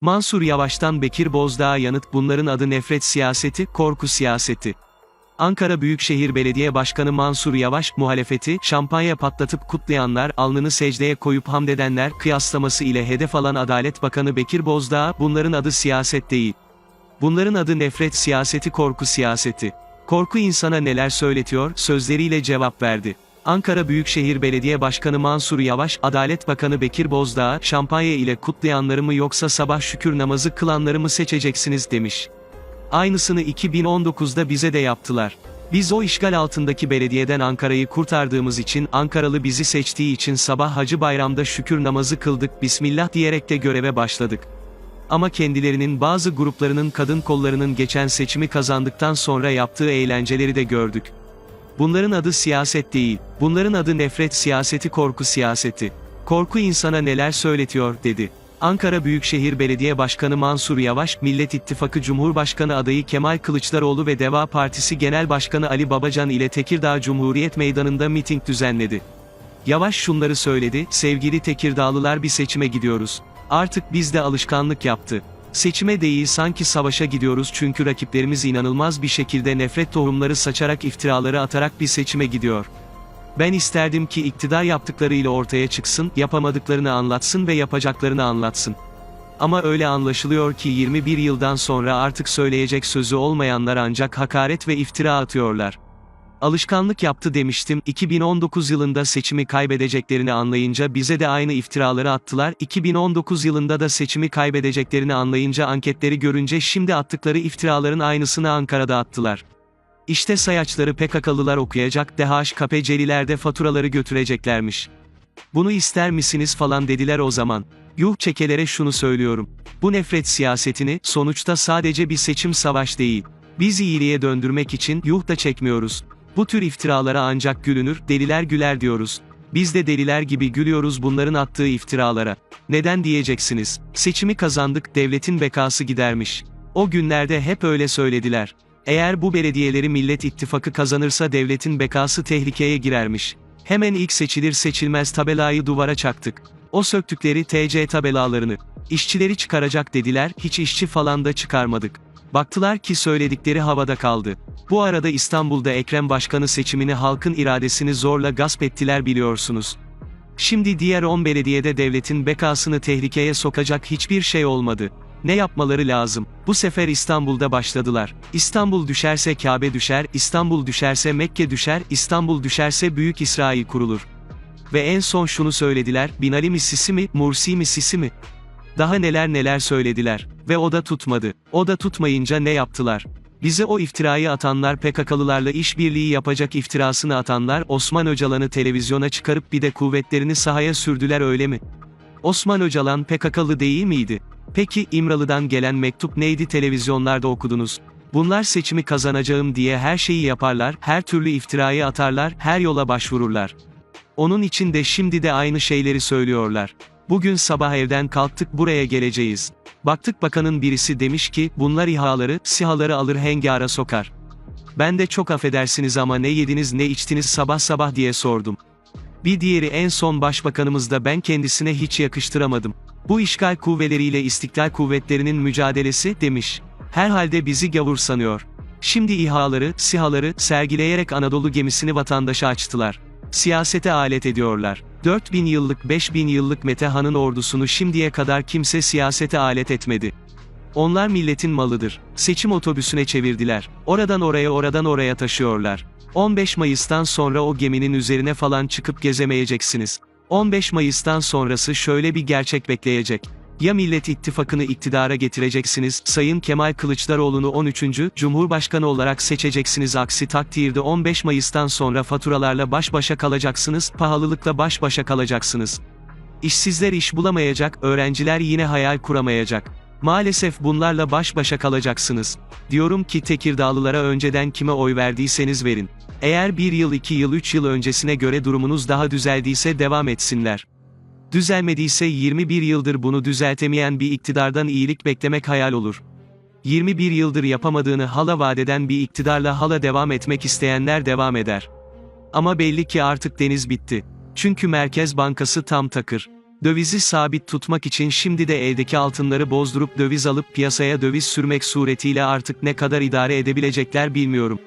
Mansur Yavaş'tan Bekir Bozdağ'a yanıt bunların adı nefret siyaseti, korku siyaseti. Ankara Büyükşehir Belediye Başkanı Mansur Yavaş, muhalefeti, şampanya patlatıp kutlayanlar, alnını secdeye koyup hamdedenler, kıyaslaması ile hedef alan Adalet Bakanı Bekir Bozdağ, bunların adı siyaset değil. Bunların adı nefret siyaseti, korku siyaseti. Korku insana neler söyletiyor, sözleriyle cevap verdi. Ankara Büyükşehir Belediye Başkanı Mansur Yavaş, Adalet Bakanı Bekir Bozdağ, şampanya ile kutlayanları mı yoksa sabah şükür namazı kılanları mı seçeceksiniz demiş. Aynısını 2019'da bize de yaptılar. Biz o işgal altındaki belediyeden Ankara'yı kurtardığımız için, Ankaralı bizi seçtiği için sabah Hacı Bayram'da şükür namazı kıldık, Bismillah diyerek de göreve başladık. Ama kendilerinin bazı gruplarının kadın kollarının geçen seçimi kazandıktan sonra yaptığı eğlenceleri de gördük. Bunların adı siyaset değil, bunların adı nefret siyaseti korku siyaseti. Korku insana neler söyletiyor, dedi. Ankara Büyükşehir Belediye Başkanı Mansur Yavaş, Millet İttifakı Cumhurbaşkanı adayı Kemal Kılıçdaroğlu ve Deva Partisi Genel Başkanı Ali Babacan ile Tekirdağ Cumhuriyet Meydanı'nda miting düzenledi. Yavaş şunları söyledi, sevgili Tekirdağlılar bir seçime gidiyoruz. Artık bizde alışkanlık yaptı. Seçime değil sanki savaşa gidiyoruz çünkü rakiplerimiz inanılmaz bir şekilde nefret tohumları saçarak iftiraları atarak bir seçime gidiyor. Ben isterdim ki iktidar yaptıklarıyla ortaya çıksın, yapamadıklarını anlatsın ve yapacaklarını anlatsın. Ama öyle anlaşılıyor ki 21 yıldan sonra artık söyleyecek sözü olmayanlar ancak hakaret ve iftira atıyorlar. Alışkanlık yaptı demiştim, 2019 yılında seçimi kaybedeceklerini anlayınca bize de aynı iftiraları attılar, 2019 yılında da seçimi kaybedeceklerini anlayınca anketleri görünce şimdi attıkları iftiraların aynısını Ankara'da attılar. İşte sayaçları PKK'lılar okuyacak, DHKPC'liler de faturaları götüreceklermiş. Bunu ister misiniz falan dediler o zaman. Yuh çekelere şunu söylüyorum. Bu nefret siyasetini, sonuçta sadece bir seçim savaş değil. Biz iyiliğe döndürmek için, yuh da çekmiyoruz. Bu tür iftiralara ancak gülünür, deliler güler diyoruz. Biz de deliler gibi gülüyoruz bunların attığı iftiralara. Neden diyeceksiniz? Seçimi kazandık, devletin bekası gidermiş. O günlerde hep öyle söylediler. Eğer bu belediyeleri Millet İttifakı kazanırsa devletin bekası tehlikeye girermiş. Hemen ilk seçilir seçilmez tabelayı duvara çaktık. O söktükleri TC tabelalarını. İşçileri çıkaracak dediler, hiç işçi falan da çıkarmadık. Baktılar ki söyledikleri havada kaldı. Bu arada İstanbul'da Ekrem Başkanı seçimini halkın iradesini zorla gasp ettiler biliyorsunuz. Şimdi diğer 10 belediyede devletin bekasını tehlikeye sokacak hiçbir şey olmadı. Ne yapmaları lazım? Bu sefer İstanbul'da başladılar. İstanbul düşerse Kabe düşer, İstanbul düşerse Mekke düşer, İstanbul düşerse Büyük İsrail kurulur. Ve en son şunu söylediler, Binali mi Sisi mi, Mursi mi Sisi mi? Daha neler neler söylediler. Ve o da tutmadı. O da tutmayınca ne yaptılar? Bize o iftirayı atanlar PKK'lılarla işbirliği yapacak iftirasını atanlar Osman Öcalan'ı televizyona çıkarıp bir de kuvvetlerini sahaya sürdüler öyle mi? Osman Öcalan PKK'lı değil miydi? Peki İmralı'dan gelen mektup neydi televizyonlarda okudunuz? Bunlar seçimi kazanacağım diye her şeyi yaparlar, her türlü iftirayı atarlar, her yola başvururlar. Onun için de şimdi de aynı şeyleri söylüyorlar. Bugün sabah evden kalktık buraya geleceğiz. Baktık bakanın birisi demiş ki, bunlar İHA'ları, SİHA'ları alır hengara sokar. Ben de çok affedersiniz ama ne yediniz ne içtiniz sabah sabah diye sordum. Bir diğeri en son başbakanımız da ben kendisine hiç yakıştıramadım. Bu işgal kuvveleriyle istiklal kuvvetlerinin mücadelesi, demiş. Herhalde bizi gavur sanıyor. Şimdi İHA'ları, SİHA'ları, sergileyerek Anadolu gemisini vatandaşa açtılar. Siyasete alet ediyorlar. 4000 yıllık 5000 yıllık Metehan'ın ordusunu şimdiye kadar kimse siyasete alet etmedi. Onlar milletin malıdır. Seçim otobüsüne çevirdiler. Oradan oraya oradan oraya taşıyorlar. 15 Mayıs'tan sonra o geminin üzerine falan çıkıp gezemeyeceksiniz. 15 Mayıs'tan sonrası şöyle bir gerçek bekleyecek. Ya Millet İttifakı'nı iktidara getireceksiniz, Sayın Kemal Kılıçdaroğlu'nu 13. Cumhurbaşkanı olarak seçeceksiniz aksi takdirde 15 Mayıs'tan sonra faturalarla baş başa kalacaksınız, pahalılıkla baş başa kalacaksınız. İşsizler iş bulamayacak, öğrenciler yine hayal kuramayacak. Maalesef bunlarla baş başa kalacaksınız. Diyorum ki Tekirdağlılara önceden kime oy verdiyseniz verin. Eğer bir yıl, iki yıl, üç yıl öncesine göre durumunuz daha düzeldiyse devam etsinler. Düzelmediyse 21 yıldır bunu düzeltemeyen bir iktidardan iyilik beklemek hayal olur. 21 yıldır yapamadığını hala vadeden bir iktidarla hala devam etmek isteyenler devam eder. Ama belli ki artık deniz bitti. Çünkü Merkez Bankası tam takır. Dövizi sabit tutmak için şimdi de eldeki altınları bozdurup döviz alıp piyasaya döviz sürmek suretiyle artık ne kadar idare edebilecekler bilmiyorum.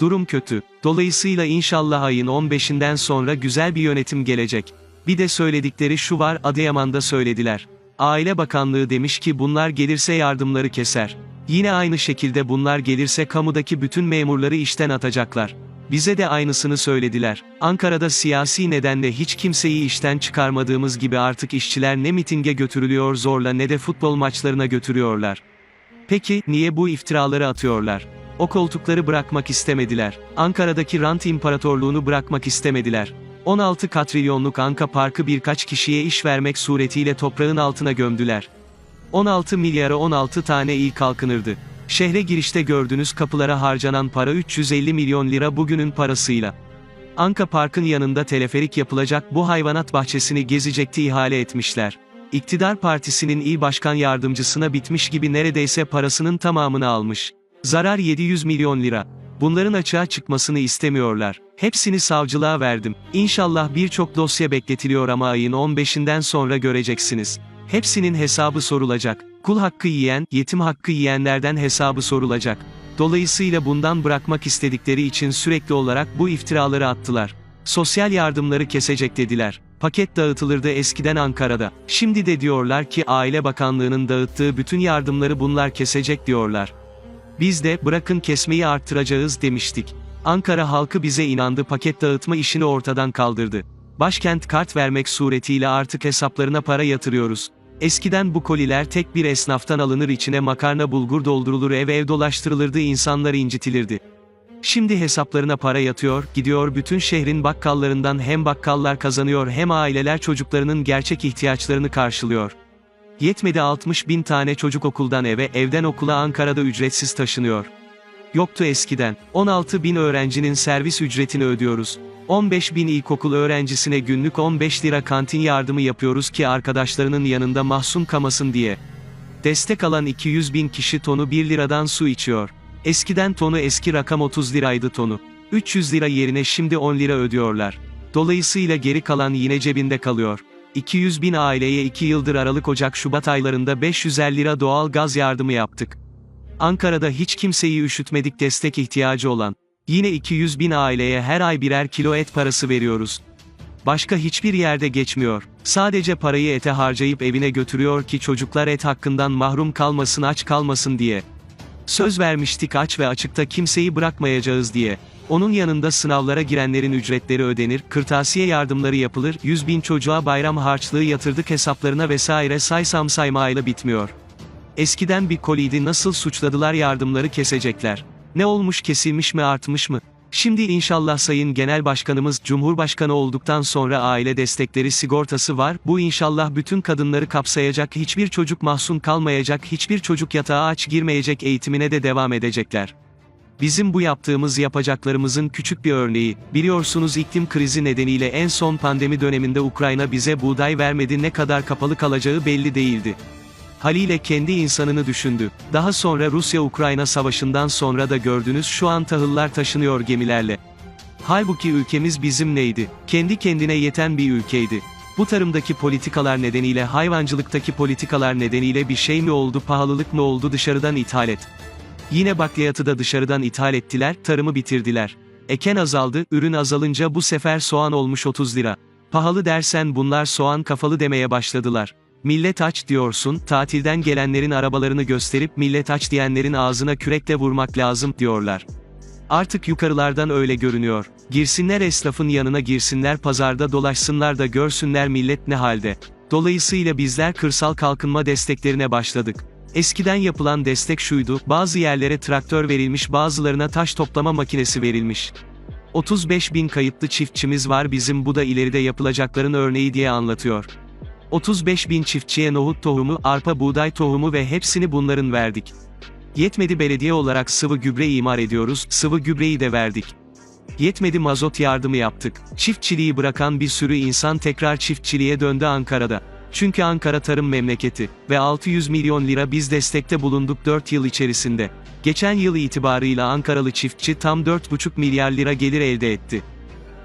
Durum kötü. Dolayısıyla inşallah ayın 15'inden sonra güzel bir yönetim gelecek. Bir de söyledikleri şu var, Adıyaman'da söylediler. Aile Bakanlığı demiş ki bunlar gelirse yardımları keser. Yine aynı şekilde bunlar gelirse kamudaki bütün memurları işten atacaklar. Bize de aynısını söylediler. Ankara'da siyasi nedenle hiç kimseyi işten çıkarmadığımız gibi artık işçiler ne mitinge götürülüyor zorla ne de futbol maçlarına götürüyorlar. Peki, niye bu iftiraları atıyorlar? O koltukları bırakmak istemediler. Ankara'daki rant imparatorluğunu bırakmak istemediler. 16 katrilyonluk Anka Parkı birkaç kişiye iş vermek suretiyle toprağın altına gömdüler. 16 milyara 16 tane iyi kalkınırdı. Şehre girişte gördüğünüz kapılara harcanan para 350 milyon lira bugünün parasıyla. Anka Park'ın yanında teleferik yapılacak bu hayvanat bahçesini gezecekti ihale etmişler. İktidar partisinin iyi başkan yardımcısına bitmiş gibi neredeyse parasının tamamını almış. Zarar 700 milyon lira. Bunların açığa çıkmasını istemiyorlar. Hepsini savcılığa verdim. İnşallah birçok dosya bekletiliyor ama ayın 15'inden sonra göreceksiniz. Hepsinin hesabı sorulacak. Kul hakkı yiyen, yetim hakkı yiyenlerden hesabı sorulacak. Dolayısıyla bundan bırakmak istedikleri için sürekli olarak bu iftiraları attılar. Sosyal yardımları kesecek dediler. Paket dağıtılırdı eskiden Ankara'da. Şimdi de diyorlar ki Aile Bakanlığı'nın dağıttığı bütün yardımları bunlar kesecek diyorlar. Biz de bırakın kesmeyi arttıracağız demiştik. Ankara halkı bize inandı paket dağıtma işini ortadan kaldırdı. Başkent kart vermek suretiyle artık hesaplarına para yatırıyoruz. Eskiden bu koliler tek bir esnaftan alınır içine makarna bulgur doldurulur ev ev dolaştırılırdı insanlar incitilirdi. Şimdi hesaplarına para yatıyor, gidiyor bütün şehrin bakkallarından hem bakkallar kazanıyor hem aileler çocuklarının gerçek ihtiyaçlarını karşılıyor. Yetmedi 60 bin tane çocuk okuldan eve, evden okula Ankara'da ücretsiz taşınıyor. Yoktu eskiden. 16 bin öğrencinin servis ücretini ödüyoruz. 15 bin ilkokul öğrencisine günlük 15 lira kantin yardımı yapıyoruz ki arkadaşlarının yanında mahzun kamasın diye. Destek alan 200 bin kişi tonu 1 liradan su içiyor. Eskiden tonu eski rakam 30 liraydı tonu. 300 lira yerine şimdi 10 lira ödüyorlar. Dolayısıyla geri kalan yine cebinde kalıyor. 200 bin aileye 2 yıldır Aralık-Ocak-Şubat aylarında 550 lira doğal gaz yardımı yaptık. Ankara'da hiç kimseyi üşütmedik destek ihtiyacı olan. Yine 200 bin aileye her ay birer kilo et parası veriyoruz. Başka hiçbir yerde geçmiyor. Sadece parayı ete harcayıp evine götürüyor ki çocuklar et hakkından mahrum kalmasın aç kalmasın diye. Söz vermiştik aç ve açıkta kimseyi bırakmayacağız diye. Onun yanında sınavlara girenlerin ücretleri ödenir, kırtasiye yardımları yapılır, 100 bin çocuğa bayram harçlığı yatırdık hesaplarına vesaire saysam saymayla bitmiyor. Eskiden bir koliydi nasıl suçladılar yardımları kesecekler. Ne olmuş kesilmiş mi artmış mı? Şimdi inşallah Sayın Genel Başkanımız Cumhurbaşkanı olduktan sonra aile destekleri sigortası var. Bu inşallah bütün kadınları kapsayacak, hiçbir çocuk mahzun kalmayacak, hiçbir çocuk yatağa aç girmeyecek eğitimine de devam edecekler. Bizim bu yaptığımız yapacaklarımızın küçük bir örneği. Biliyorsunuz iklim krizi nedeniyle en son pandemi döneminde Ukrayna bize buğday vermedi ne kadar kapalı kalacağı belli değildi. Haliyle kendi insanını düşündü. Daha sonra Rusya-Ukrayna savaşından sonra da gördünüz şu an tahıllar taşınıyor gemilerle. Halbuki ülkemiz bizim neydi? Kendi kendine yeten bir ülkeydi. Bu tarımdaki politikalar nedeniyle hayvancılıktaki politikalar nedeniyle bir şey mi oldu pahalılık mı oldu dışarıdan ithal et. Yine bakliyatı da dışarıdan ithal ettiler, tarımı bitirdiler. Eken azaldı, ürün azalınca bu sefer soğan olmuş 30 lira. Pahalı dersen bunlar soğan kafalı demeye başladılar. Millet aç diyorsun, tatilden gelenlerin arabalarını gösterip millet aç diyenlerin ağzına kürekle vurmak lazım diyorlar. Artık yukarılardan öyle görünüyor. Girsinler esnafın yanına girsinler pazarda dolaşsınlar da görsünler millet ne halde. Dolayısıyla bizler kırsal kalkınma desteklerine başladık. Eskiden yapılan destek şuydu, bazı yerlere traktör verilmiş bazılarına taş toplama makinesi verilmiş. 35 bin kayıtlı çiftçimiz var bizim bu da ileride yapılacakların örneği diye anlatıyor. 35 bin çiftçiye nohut tohumu, arpa buğday tohumu ve hepsini bunların verdik. Yetmedi belediye olarak sıvı gübre imar ediyoruz, sıvı gübreyi de verdik. Yetmedi mazot yardımı yaptık. Çiftçiliği bırakan bir sürü insan tekrar çiftçiliğe döndü Ankara'da. Çünkü Ankara tarım memleketi ve 600 milyon lira biz destekte bulunduk 4 yıl içerisinde. Geçen yıl itibarıyla Ankaralı çiftçi tam 4,5 milyar lira gelir elde etti.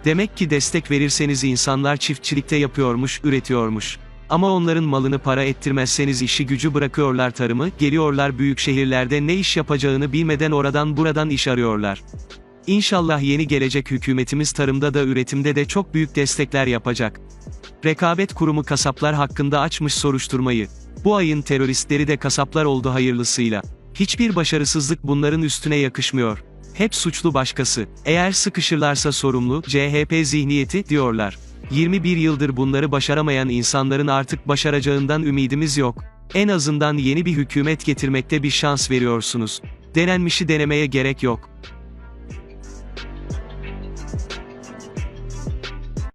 Demek ki destek verirseniz insanlar çiftçilikte yapıyormuş, üretiyormuş. Ama onların malını para ettirmezseniz işi gücü bırakıyorlar tarımı, geliyorlar büyük şehirlerde ne iş yapacağını bilmeden oradan buradan iş arıyorlar. İnşallah yeni gelecek hükümetimiz tarımda da üretimde de çok büyük destekler yapacak. Rekabet Kurumu kasaplar hakkında açmış soruşturmayı. Bu ayın teröristleri de kasaplar oldu hayırlısıyla. Hiçbir başarısızlık bunların üstüne yakışmıyor. Hep suçlu başkası. Eğer sıkışırlarsa sorumlu, CHP zihniyeti, diyorlar. 21 yıldır bunları başaramayan insanların artık başaracağından ümidimiz yok. En azından yeni bir hükümet getirmekte bir şans veriyorsunuz. Denenmişi denemeye gerek yok.